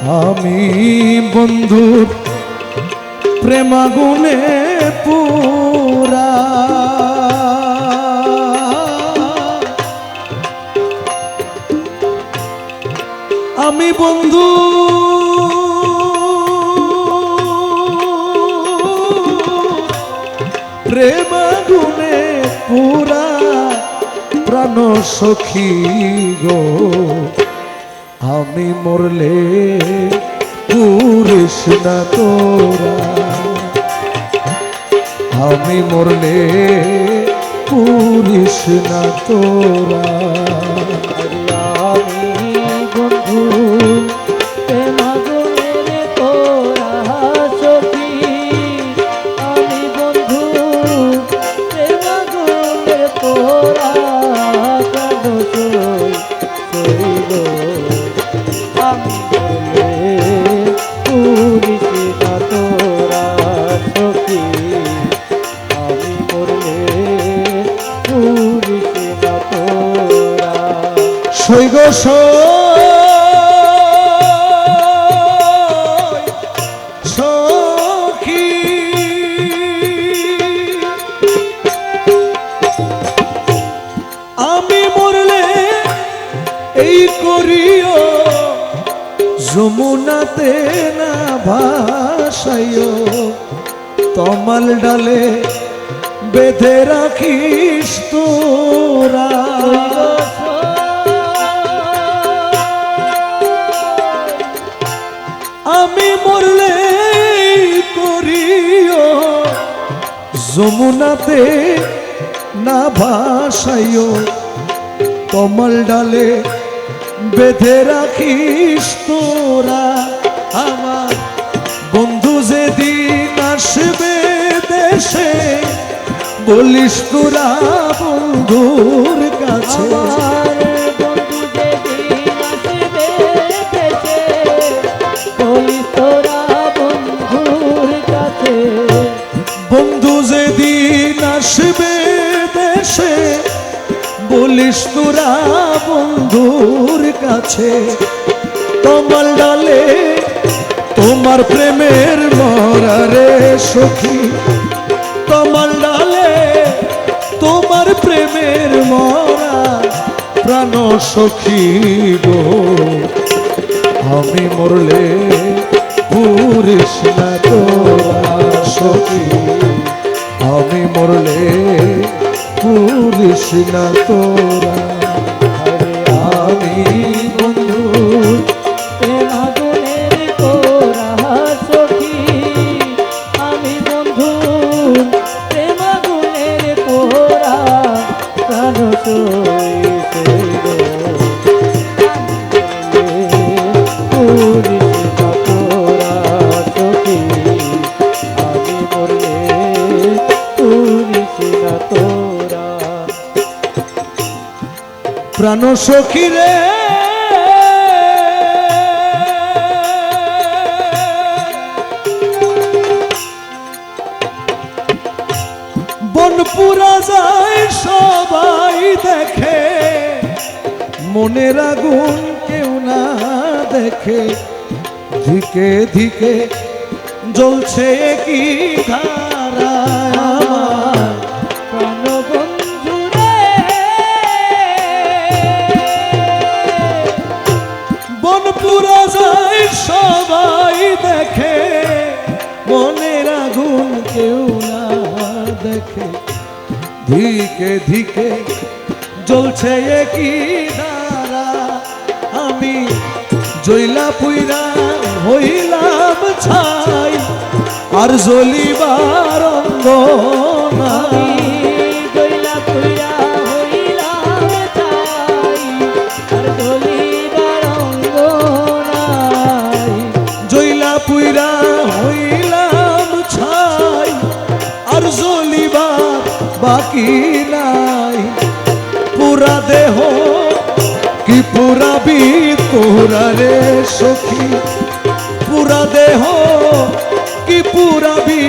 আমি বন্ধুর প্রেমাগুনে পুরা। আমি বন্ধু। প্রেমাগুনে পুরা। প্রাণ সখী গো। আমি মরলে পুরিস না তোরা। আমি মরলে পুরিস না তোরা। সৈগ সখী। আমি মরলে এই করিও যমুনাতে না ভাসাইও। তমাল ডালে বেঁধে রাখিস তোরা। আমি মরলে করিও। যমুনাতে না ভাসাইও। কমল ডালে বেঁধে রাখিস তোরা আমার। বন্ধু যেদিন আসবে দেশে, বলিস তোরা বন্ধুর কাছে। তোরা বন্ধুর কাছে? তোমার ডালে তোমার প্রেমের মরারে সখী। তোমার ডালে তোমার প্রেমের মরা প্রাণ সখী গো। আমি মরলে পুরিস না তোরা সখী। আমি মরলে পুরিস না তোরা। আমি প্রাণ সখী রে। বনপুরা যায়, সবাই দেখে। মনের আগুন কেউ না দেখে। ধিকে ধিকে জ্বলছে কি ধারা? দেখে, ধিকে ধিকে জ্বলছে কি দ্বারা আমি জইলা পুইরা হইলাম ছাই, আর জ্বলিবার অন্ধ আমি বাকি নাই। পুরা দেহ কি পুরাবি তোরা রে সখী? পুরা দেহ কি পুরাবি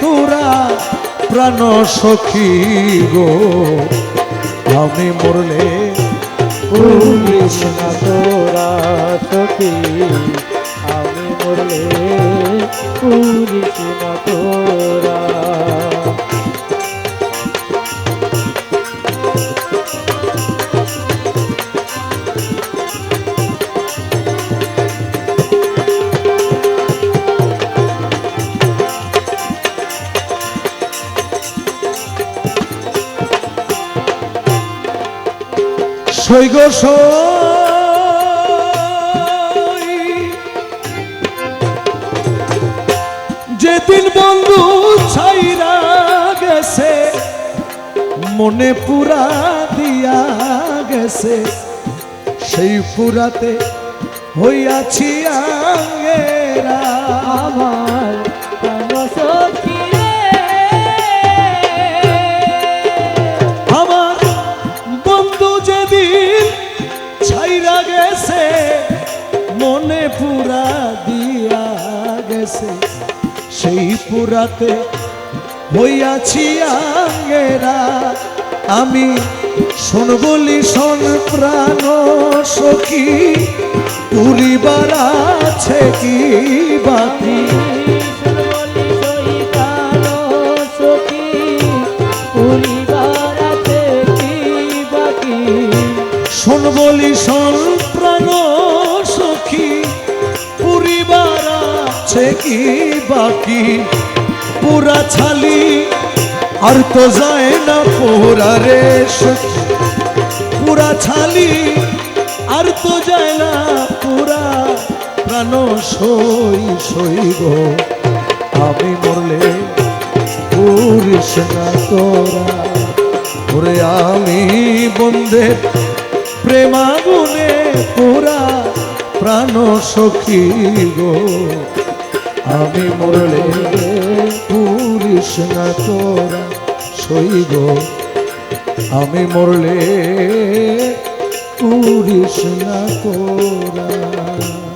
তোরা প্রাণ সখী গো? আমি মরলে পুলিশ না তোরা সখী। মরলে পুরিস না তোরা যেদিন বন্ধু ছাইরা গেছে মনে পুরা দিয়া গেছে সেই পুরাতে হইয়াছি আঙ্গেরা আমার। গেছে সেই পুরাতে হইয়াছি আঙ্গেরা। আমি শোন বলি শোন প্রাণ সখী পুরিবার আছে কি বাকি আছে কি বাকি? পুরা ছালি আর তো যায় না পোরা রে পুরা ছালি আর তো যায় না পুরা প্রাণ সই সইব আমি মরলে পুরিস না তোরা। ওরে আমি বন্ধের প্রেমাগুনে পুরা প্রাণ সখী গো। আমি মরলে পুরিস না তোরা সইব। আমি মরলে পুরিস না তোরা।